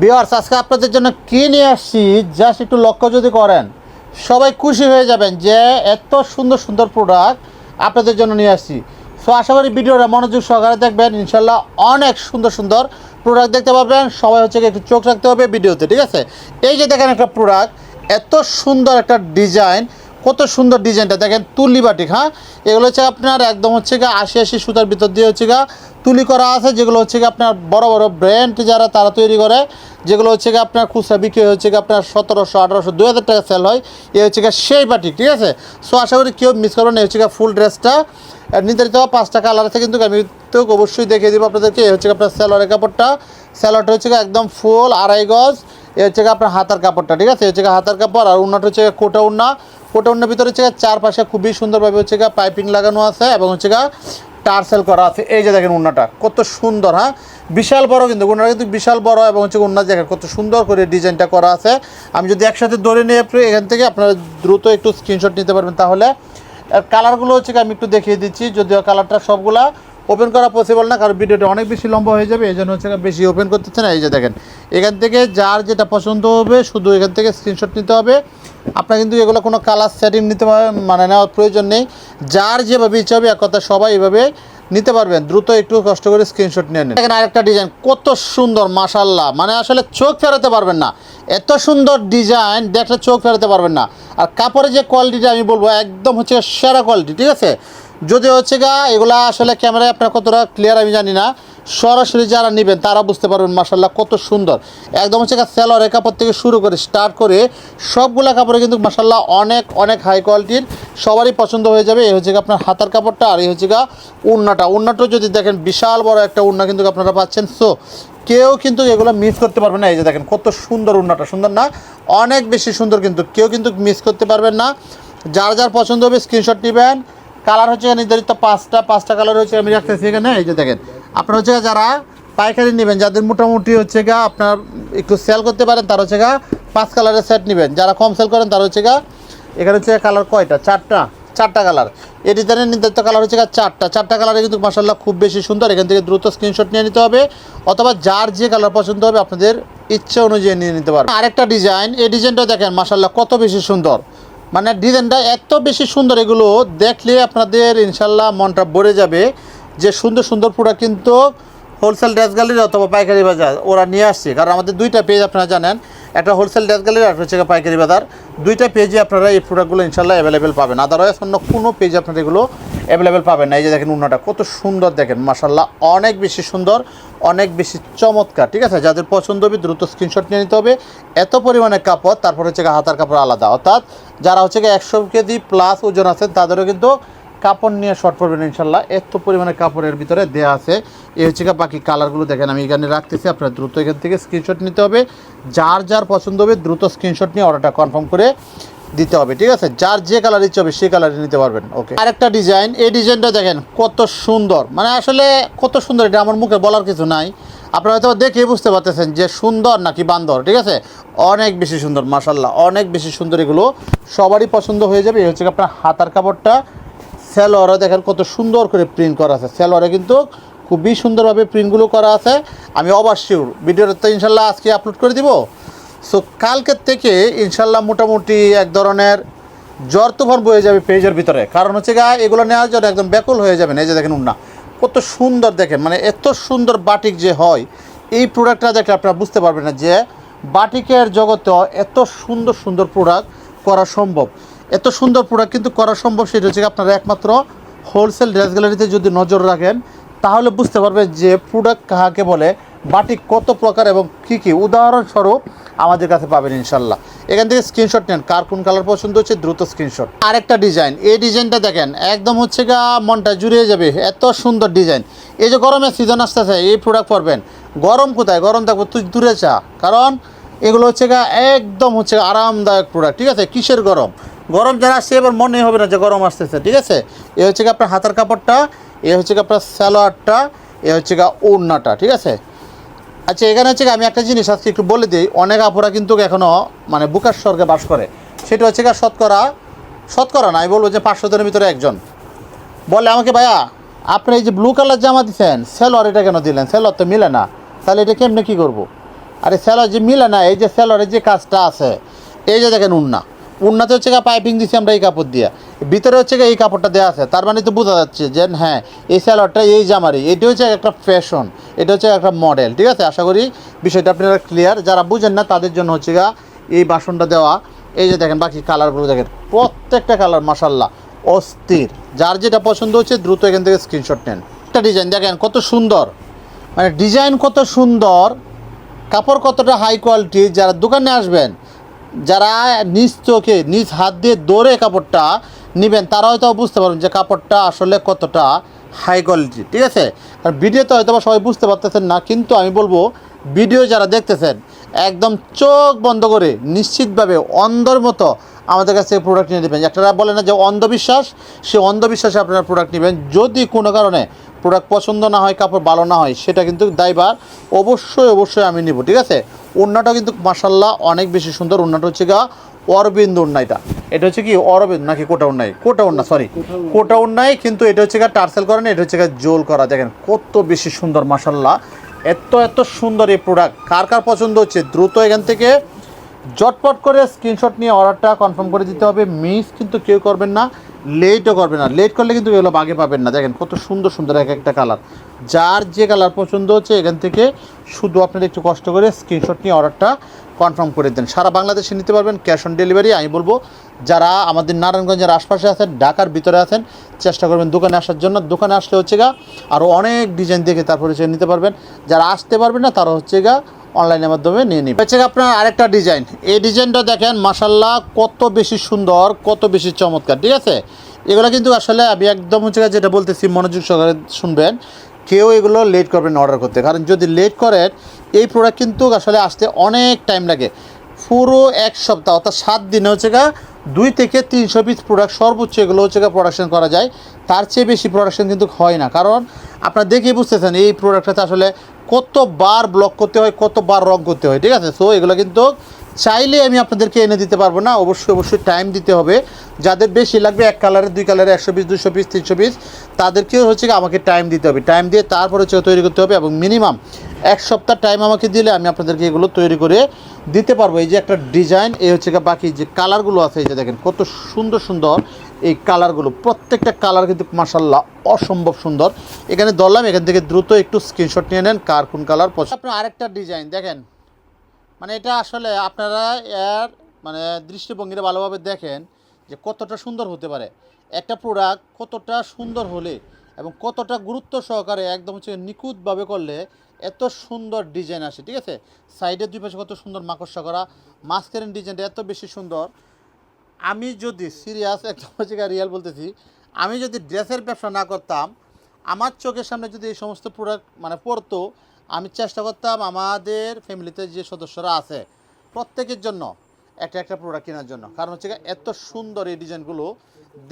বিয়ার্স আজকে আপনাদের জন্য কী নিয়ে আসছি? জাস্ট একটু লক্ষ্য যদি করেন, সবাই খুশি হয়ে যাবেন যে এত সুন্দর সুন্দর প্রোডাক্ট আপনাদের জন্য নিয়ে আসছি। সো আশা করি ভিডিওটা মনোযোগ সহকারে দেখবেন। ইনশাল্লাহ অনেক সুন্দর সুন্দর প্রোডাক্ট দেখতে পাবেন। সবাই হচ্ছে একটু চোখ রাখতে হবে ভিডিওতে, ঠিক আছে? এই যে দেখেন একটা প্রোডাক্ট এত সুন্দর একটা ডিজাইন কত সুন্দর ডিজাইনটা দেখেন তুলি বাটিক হ্যাঁ এগুলো হচ্ছে আপনার একদম হচ্ছে গিয়ে আশি আশি সুতার ভিতর দিয়ে হচ্ছে গা তুলি করা আছে যেগুলো হচ্ছে গিয়ে আপনার বড় বড় ব্র্যান্ড যারা তারা তৈরি করে যেগুলো হচ্ছে গিয়ে আপনার খুচরা বিক্রি হচ্ছে গিয়ে আপনার সতেরোশো আঠারোশো দু হাজার টাকা সেল হয় এ হচ্ছে গিয়ে সেই বাটি ঠিক আছে সো আশা করি কেউ মিস করবেন এই হচ্ছে গিয়ে ফুল ড্রেসটা নির্ধারিত পাঁচটা কালার আছে কিন্তু আমি তো অবশ্যই দেখিয়ে দেবো আপনাদেরকে এই হচ্ছে আপনার স্যালোয়ারের কাপড়টা স্যালোয়ারটা হচ্ছে গিয়ে একদম ফুল আড়াই গজ এ হচ্ছে গিয়ে আপনার হাতার কাপড়টা ঠিক আছে এ হচ্ছে গিয়ে হাতার কাপড় আর উন্নাটা হচ্ছে কোটা উন্না কোটা উন্নার ভিতরে হচ্ছে চারপাশে খুবই সুন্দরভাবে হচ্ছে গিয়ে পাইপিং লাগানো আছে এবং হচ্ছে গিয়ে টার্সেল করা আছে। এই যে দেখেন উন্নাটা, কত সুন্দর হ্যাঁ? বিশাল বড় কিন্তু, উন্নাটা কিন্তু বিশাল বড় এবং হচ্ছে উন্না দেখেন কত সুন্দর করে ডিজাইনটা করা আছে। আমি যদি একসাথে ধরে নিয়ে আপনি, এখান থেকে আপনারা দ্রুত একটু স্ক্রিনশট নিতে পারবেন। তাহলে আর কালারগুলো হচ্ছে আমি একটু দেখিয়ে দিচ্ছি, যদিও কালারটা সবগুলা ওপেন করা পসিবল না, কারণ ভিডিওটা অনেক বেশি লম্বা হয়ে যাবে এই জন্য হচ্ছে বেশি ওপেন করতেছে না। এই যে দেখেন, এখান থেকে যার যেটা পছন্দ হবে, শুধু এখান থেকে স্ক্রিনশট নিতে হবে। আপনার কিন্তু এগুলো কোনো কালার সেটিং নিতে মানে নেওয়ার প্রয়োজন নেই। যার যেভাবে ইচ্ছা হবে, এক কথা সবাই এভাবে নিতে পারবেন। দ্রুত একটু কষ্ট করে স্ক্রিনশট নিয়ে নেন। দেখেন আরেকটা ডিজাইন কত সুন্দর মাশাল্লাহ মানে আসলে চোখ ফেরাতে পারবেন না। এত সুন্দর ডিজাইন দেখলে চোখ ফেরাতে পারবেন না। আর কাপড়ের যে কোয়ালিটিটা আমি বলব, একদম হচ্ছে সেরা কোয়ালিটি ঠিক আছে? যদি হচ্ছে গা, এগুলা আসলে ক্যামেরায় আপনার কতটা ক্লিয়ার আমি জানি না। সরাসরি যারা নেবেন, তারা বুঝতে পারবেন মাসাল্লাহ কত সুন্দর। একদম হচ্ছে গা স্যালোয়ারের কাপড় থেকে শুরু করে স্টার্ট করে সবগুলা কাপড়ে কিন্তু মাসাল্লাহ অনেক অনেক হাই কোয়ালিটির সবারই পছন্দ হয়ে যাবে। এই হচ্ছে গা আপনার হাতার কাপড়টা আর এই হচ্ছে গা উন্নাটা। উন্নাটাও যদি দেখেন, বিশাল বড় একটা উন্না কিন্তু আপনারা পাচ্ছেন। সো কেউ কিন্তু এগুলো মিস করতে পারবে না। এই যে দেখেন, কত সুন্দর উন্নাটা। সুন্দর না? অনেক বেশি সুন্দর কিন্তু। কেউ কিন্তু মিস করতে পারবেন না। যার যার পছন্দ হবে স্ক্রিনশট নেবেন। কালার হচ্ছে নির্ধারিত পাঁচটা পাঁচটা কালার হচ্ছে আমি রাখতেছি এখানে, এই যে দেখেন। আপনার হচ্ছে যারা পাইকারি নেবেন, যাদের মোটামুটি হচ্ছে গা আপনার একটু সেল করতে পারেন, তার হচ্ছে গা পাঁচ কালারের সেট নেবেন। যারা কম সেল করেন, তার হচ্ছে গা এখানে হচ্ছে কালার কয়টা? চারটা চারটা কালার। এই ডিজাইনের নির্ধারিত কালার হচ্ছে চারটা। চারটা কালারে কিন্তু মাসাল্লাহ খুব বেশি সুন্দর। এখান থেকে দ্রুত স্ক্রিনশট নিয়ে নিতে হবে, অথবা যার যে কালার পছন্দ হবে আপনাদের ইচ্ছা অনুযায়ী নিয়ে নিতে পারবেন। আরেকটা ডিজাইন এই ডিজাইনটা দেখেন মাসাল্লাহ কত বেশি সুন্দর। মানে ডিজাইনটা এত বেশি সুন্দর, এগুলো দেখলে আপনাদের ইনশাল্লাহ মনটা ভরে যাবে যে সুন্দর সুন্দর প্রোডাক্ট কিন্তু হোলসেল ড্রেস গ্যালারি অথবা পাইকারি বাজার ওরা নিয়ে আসছে। কারণ আমাদের দুইটা পেজ আপনারা জানেন, একটা হোলসেল ড্রেস গ্যালারি আর হচ্ছে পাইকারি বাজার। দুইটা পেজে আপনারা এই প্রোডাক্টগুলো ইনশাল্লাহ অ্যাভেলেবেল পাবেন। আদারওয়াইজ অন্য কোনো পেজে আপনারা এগুলো অ্যাভেলেবেল পাবেন না। এই যে দেখেন উন্নাটা, কত সুন্দর দেখেন মাসাল্লাহ অনেক বেশি সুন্দর, অনেক বেশি চমৎকার, ঠিক আছে? যাদের পছন্দ হবে দ্রুত স্ক্রিনশট নিয়ে নিতে হবে। এত পরিমাণে কাপড়, তারপর হচ্ছে হাতার কাপড় আলাদা। অর্থাৎ যারা হচ্ছে একশো কেজি প্লাস ওজন আছেন, তাদেরও কিন্তু কাপড় নিয়ে শর্ট পড়বেন ইনশাল্লাহ এত পরিমাণে কাপড়ের ভিতরে দেওয়া আছে। এই হচ্ছে বাকি কালারগুলো দেখেন, আমি এখানে রাখতেছি, আপনারা দ্রুত এখান থেকে স্ক্রিনশট নিতে হবে। যার যার পছন্দ হবে, দ্রুত স্ক্রিনশট নিয়ে অর্ডারটা কনফার্ম করে দিতে হবে, ঠিক আছে? যার যে কালার ইচ্ছে হবে সেই কালারই নিতে পারবেন ওকে আরেকটা ডিজাইন এই ডিজাইনটা দেখেন, কত সুন্দর। মানে আসলে কত সুন্দর, এটা আমার মুখে বলার কিছু নাই। আপনারা হয়তো দেখে বুঝতে পারতেছেন যে সুন্দর নাকি বান্দর, ঠিক আছে? অনেক বেশি সুন্দর মাসাল্লাহ অনেক বেশি সুন্দর এগুলো। সবারই পছন্দ হয়ে যাবে, এই হচ্ছে আপনার হাতার কাপড়টা। স্যালোয়ারও দেখেন কত সুন্দর করে প্রিন্ট করা আছে। স্যালোয়ারে কিন্তু খুবই সুন্দরভাবে প্রিন্টগুলো করা আছে। আমি অবাক শিওর ভিডিওটা তো ইনশাল্লাহ আজকে আপলোড করে দিব। সো কালকের থেকে ইনশাল্লাহ মোটামুটি এক ধরনের জ্বর তুফান বয়ে যাবে পেজের ভিতরে। কারণ হচ্ছে গা এগুলো নেওয়ার জন্য একদম ব্যাকুল হয়ে যাবেন। এই যে দেখেন উন্না, কত সুন্দর দেখেন মানে এত সুন্দর বাটিক যে হয়, এই প্রোডাক্টটা দেখলে আপনারা বুঝতে পারবেন না যে বাটিকের জগতে এত সুন্দর সুন্দর প্রোডাক্ট করা সম্ভব। এত সুন্দর প্রোডাক্ট কিন্তু করা সম্ভব সেটা হচ্ছে আপনারা একমাত্র হোলসেল ড্রেস গ্যালারিতে যদি নজর রাখেন, তাহলে বুঝতে পারবেন যে প্রোডাক্ট কাহাকে বলে? বাটিক কত প্রকার এবং কী কী? উদাহরণস্বরূপ আমাদের কাছে পাবেন ইনশাল্লাহ। এখান থেকে স্ক্রিনশট নেন, কার কোন কালার পছন্দ হচ্ছে, দ্রুত স্ক্রিনশট আরেকটা ডিজাইন এই ডিজাইনটা দেখেন, একদম হচ্ছে গা, মনটা জুড়িয়ে যাবে, এত সুন্দর ডিজাইন এই যে গরমের সিজন আসতেছে, এই প্রোডাক্ট পরবেন। গরম কোথায়? গরম থাকব তুই দূরে চা কারণ এগুলো হচ্ছে গা, একদম হচ্ছে আরামদায়ক প্রোডাক্ট ঠিক আছে? কিসের গরম? গরম যারা আসছে, এবার মনে হবে না যে গরম আসতেছে, ঠিক আছে? এ হচ্ছে গিয়ে আপনার হাতার কাপড়টা, এ হচ্ছে গিয়ে আপনার স্যালোয়ারটা এ হচ্ছে গা ওড়নাটা, ঠিক আছে? আচ্ছা এখানে হচ্ছে আমি একটা জিনিস আজকে একটু বলে দিই। অনেক আপুরা কিন্তু এখনও মানে বুকার স্বর্গে বাস করে। সেটা হচ্ছে গিয়ে শতকরা শতকরা না, আমি বলব যে পাঁচশো জনের ভিতরে একজন। বলে আমাকে, ভাইয়া, আপনি এই যে ব্লু কালার জামা দিচ্ছেন সেলর এটা কেন দিলেন? সেলর তো মিলে না। তাহলে এটা কেমনে কী করব? আরে স্যালোয়ার যে মিলে না, এই যে স্যালোয়ারের যে কাজটা আছে, এই যে দেখেন উন্না। উন্নাতে হচ্ছে পাইপিং দিছি আমরা এই কাপড় দিয়ে। ভিতরে হচ্ছে এই কাপড়টা দেওয়া আছে। তার মানে তো বোঝা যাচ্ছে যে হ্যাঁ এই স্যালোয়ারটা এই জামারি, এটা হচ্ছে একটা ফ্যাশন এটা হচ্ছে একটা মডেল ঠিক আছে? আশা করি বিষয়টা আপনারা ক্লিয়ার যারা বুঝেন না, তাদের জন্য হচ্ছে গা এই বাসনটা দেওয়া। এই যে দেখেন, বাকি কালারগুলো দেখেন, প্রত্যেকটা কালার মাসাল্লাহ অস্থির। যার যেটা পছন্দ হচ্ছে, দ্রুত এখান থেকে স্ক্রিনশট নেন। একটা ডিজাইন দেখেন, কত সুন্দর। মানে ডিজাইন কত সুন্দর, কাপড় কতটা হাই কোয়ালিটি যারা দোকানে আসবেন যারা নিজ চোখে, নিজ হাত দিয়ে দৌড়ে কাপড়টা নেবেন তারা হয়তো বুঝতে পারবেন যে কাপড়টা আসলে কতটা হাই কোয়ালিটি ঠিক আছে? কারণ ভিডিওতে হয়তো বা সবাই বুঝতে পারতেছেন না, কিন্তু আমি বলব ভিডিও যারা দেখতেছেন, একদম চোখ বন্ধ করে নিশ্চিতভাবে অন্ধর মতো আমাদের কাছে প্রোডাক্ট নিয়ে নেবেন। একটা বলে না যে অন্ধবিশ্বাস, সে অন্ধবিশ্বাসে আপনারা প্রোডাক্ট নেবেন। যদি কোনো কারণে প্রোডাক্ট পছন্দ না হয়, কাপড় ভালো না হয়, সেটা কিন্তু দায়বার অবশ্যই অবশ্যই আমি নিব, ঠিক আছে? ওড়নাটা কিন্তু মাসাল্লাহ অনেক বেশি সুন্দর। ওড়নাটা হচ্ছে গা অরবিন্দ ওড়না এটা। এটা হচ্ছে কি? অরবিন্দ নাকি কোটা ওড়নাই? কোটা ওড়না সরি কোটা ওড়নাই, কিন্তু এটা হচ্ছে গা টার্সেল করা না, এটা হচ্ছে গা জোল করা। দেখেন, কত বেশি সুন্দর মাসাল্লাহ এত এত সুন্দর এই প্রোডাক্ট কার কার পছন্দ হচ্ছে? দ্রুত এখান থেকে জটপট করে স্ক্রিনশট নিয়ে অর্ডারটা কনফার্ম করে দিতে হবে। মিস কিন্তু কেউ করবেন না লেটও করবেন না। লেট করলে কিন্তু এগুলো বাগে পাবেন না। দেখেন কত সুন্দর সুন্দর এক একটা কালার যার যে কালার পছন্দ হচ্ছে এখান থেকে শুধু আপনারা একটু কষ্ট করে স্ক্রিনশট নিয়ে অর্ডারটা কনফার্ম করে দেন। সারা বাংলাদেশে নিতে পারবেন ক্যাশ অন ডেলিভারি আমি বলব, যারা আমাদের নারায়ণগঞ্জের আশপাশে আছেন, ঢাকার ভিতরে আছেন, চেষ্টা করবেন দোকানে আসার জন্য। দোকানে আসলে হচ্ছে গা আরও অনেক ডিজাইন দেখে তারপরে সে নিতে পারবেন। যারা আসতে পারবেন না, তারা হচ্ছে গা অনলাইনের মাধ্যমে নিয়ে নিবে। হচ্ছে আপনার আরেকটা ডিজাইন এই ডিজাইনটা দেখেন মাসাল্লাহ কত বেশি সুন্দর, কত বেশি চমৎকার, ঠিক আছে? এগুলো কিন্তু আসলে আমি একদম হচ্ছে যেটা বলতেছি, মনোযোগ সহকারে শুনবেন। কেউ এগুলো লেট করবেন অর্ডার করতে। কারণ যদি লেট করেন, এই প্রোডাক্ট কিন্তু আসলে আসতে অনেক টাইম লাগে। পুরো এক সপ্তাহ, অর্থাৎ সাত দিনে হচ্ছে গা দুই থেকে তিনশো পিস প্রোডাক্ট সর্বোচ্চ এগুলো হচ্ছে গা প্রোডাকশন করা যায়। তার চেয়ে বেশি প্রোডাকশন কিন্তু হয় না। কারণ আপনারা দেখেই বুঝতেছেন, এই প্রোডাক্টটাতে আসলে কতবার ব্লক করতে হয়, কতবার রং করতে হয়, ঠিক আছে? সো এগুলো কিন্তু চাইলে আমি আপনাদেরকে এনে দিতে পারব না। অবশ্যই অবশ্যই টাইম দিতে হবে। যাদের বেশি লাগবে এক কালারের দুই কালারের একশো পিস দুশো পিস তিনশো পিস তাদেরকেও হচ্ছে আমাকে টাইম দিতে হবে। টাইম দিয়ে তারপরে হচ্ছে তৈরি করতে হবে এবং মিনিমাম এক সপ্তাহ টাইম আমাকে দিলে আমি আপনাদেরকে এগুলো তৈরি করে দিতে পারব। এই যে একটা ডিজাইন এই হচ্ছে বাকি যে কালারগুলো আছে, এই যে দেখেন কত সুন্দর সুন্দর এই কালারগুলো প্রত্যেকটা কালার কিন্তু মাসাল্লাহ অসম্ভব সুন্দর। এখানে ধরলাম, এখান থেকে দ্রুত একটু স্ক্রিনশট নিয়ে নেন, কার কোন কালার পছন্দ। আপনার আরেকটা ডিজাইন দেখেন। মানে এটা আসলে আপনারা এর মানে দৃষ্টিভঙ্গিটা ভালোভাবে দেখেন। যে কতটা সুন্দর হতে পারে। একটা প্রোডাক্ট কতটা সুন্দর হলে এবং কতটা গুরুত্ব সহকারে একদম হচ্ছে নিখুঁতভাবে করলে এত সুন্দর ডিজাইন আসে, ঠিক আছে? সাইডের দুই পাশে কত সুন্দর মাকড়সা করা মাস্কারের ডিজাইনটা এত বেশি সুন্দর। আমি যদি সিরিয়াস একদম হচ্ছে রিয়াল বলতেছি, আমি যদি ড্রেসের ব্যবসা না করতাম, আমার চোখের সামনে যদি এই সমস্ত প্রোডাক্ট মানে পড়তো, আমি চেষ্টা করতাম আমাদের ফ্যামিলিতে যে সদস্যরা আছে, প্রত্যেকের জন্য। একটা একটা প্রোডাক্ট কেনার জন্য। কারণ হচ্ছে এত সুন্দর এই ডিজাইনগুলো,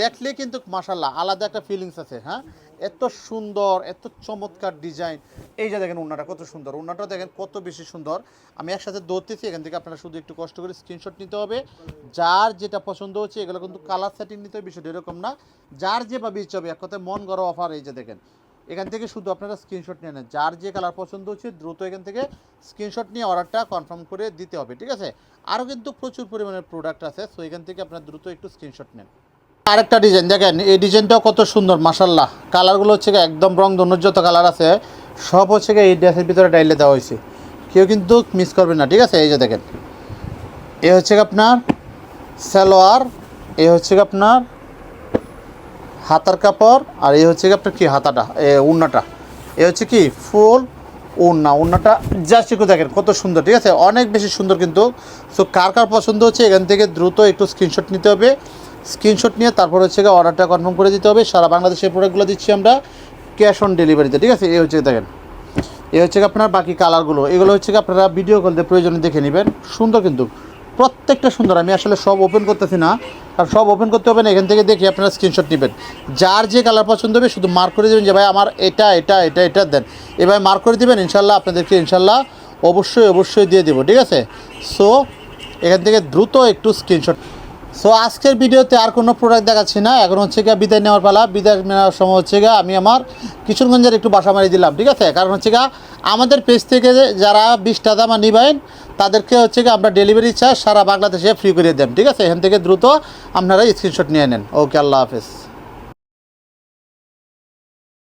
দেখলে কিন্তু মাসাল্লাহ আলাদা একটা ফিলিংস আছে হ্যাঁ? এত সুন্দর, এত চমৎকার ডিজাইন। এই যে দেখেন উন্নাটা কত সুন্দর, উন্নাটা দেখেন কত বেশি সুন্দর। আমি একসাথে দৌড়তেছি, এখান থেকে আপনারা শুধু একটু কষ্ট করে স্ক্রিনশট নিতে হবে। যার যেটা পছন্দ হচ্ছে, এগুলো কিন্তু কালার সেটিং নিতে হবে, বিষয়টা এরকম না। যার যেভাবে ইচ্ছে হবে, এক কথায় মন গড়ো অফার এই যে দেখেন। এখান থেকে শুধু আপনারা স্ক্রিনশট নিয়ে নেন। যার যে কালার পছন্দ হচ্ছে দ্রুত এখান থেকে স্ক্রিনশট নিয়ে অর্ডারটা কনফার্ম করে দিতে হবে, ঠিক আছে? আরও কিন্তু প্রচুর পরিমাণের প্রোডাক্ট আছে সো এখান থেকে আপনারা দ্রুত একটু স্ক্রিনশট নেন। আরেকটা ডিজাইন দেখেন, এই ডিজাইনটাও কত সুন্দর মাসাল্লাহ কালারগুলো হচ্ছে একদম রং যত কালার আছে, সব হচ্ছে এই ড্রেসের ভিতরে ডাইলে দেওয়া হয়েছে। কেউ কিন্তু মিস করবেন না, ঠিক আছে? এই যে দেখেন। এ হচ্ছে আপনার সালোয়ার, এ হচ্ছে আপনার হাতার কাপড়, আর এই হচ্ছে কি আপনার কি হাতাটা? এ, উন্নাটা। এ হচ্ছে কি ফুল উন্না। উন্নাটা জাস্ট একটু দেখেন কত সুন্দর, ঠিক আছে? অনেক বেশি সুন্দর কিন্তু। সো কার কার পছন্দ হচ্ছে, এখান থেকে দ্রুত একটু স্ক্রিনশট নিতে হবে। স্ক্রিনশট নিয়ে তারপর হচ্ছে গিয়ে অর্ডারটা কনফার্ম করে দিতে হবে। সারা বাংলাদেশের প্রোডাক্টগুলো দিচ্ছি আমরা ক্যাশ অন ডেলিভারিতে ঠিক আছে? এই হচ্ছে দেখেন। এই হচ্ছে আপনার বাকি কালারগুলো এগুলো হচ্ছে আপনারা ভিডিও কল দিয়ে প্রয়োজনে দেখে নেবেন। সুন্দর কিন্তু। প্রত্যেকটা সুন্দর, আমি আসলে সব ওপেন করতেছি না, কারণ সব ওপেন করতে হবে না, এখান থেকে দেখে আপনারা স্ক্রিনশট নেবেন। যার যে কালার পছন্দ হবে, শুধু মার্ক করে দেবেন যে, ভাই, আমার এটা এটা এটা এটা দেন। এভাবে মার্ক করে দেবেন ইনশাল্লাহ আপনাদেরকে ইনশাল্লাহ অবশ্যই অবশ্যই দিয়ে দেবো, ঠিক আছে? সো এখান থেকে দ্রুত একটু স্ক্রিনশট সো আজকের ভিডিওতে আর কোনো প্রোডাক্ট দেখাচ্ছি না। এখন হচ্ছে গিয়ে বিদায় নেওয়ার পালা। বিদায় নেওয়ার সময় হচ্ছে গিয়ে আমি আমার কিশোরগঞ্জের একটু বাসা মারি দিলাম, ঠিক আছে? কারণ হচ্ছে গিয়ে আমাদের পেজ থেকে যারা বিশটা দামা নিবেন, তাদেরকে হচ্ছে গিয়ে আমরা ডেলিভারি চার্জ সারা বাংলাদেশে ফ্রি করে দেন, ঠিক আছে? এখান থেকে দ্রুত আপনারা স্ক্রিনশট নিয়ে নেন। ওকে আল্লাহ হাফেজ।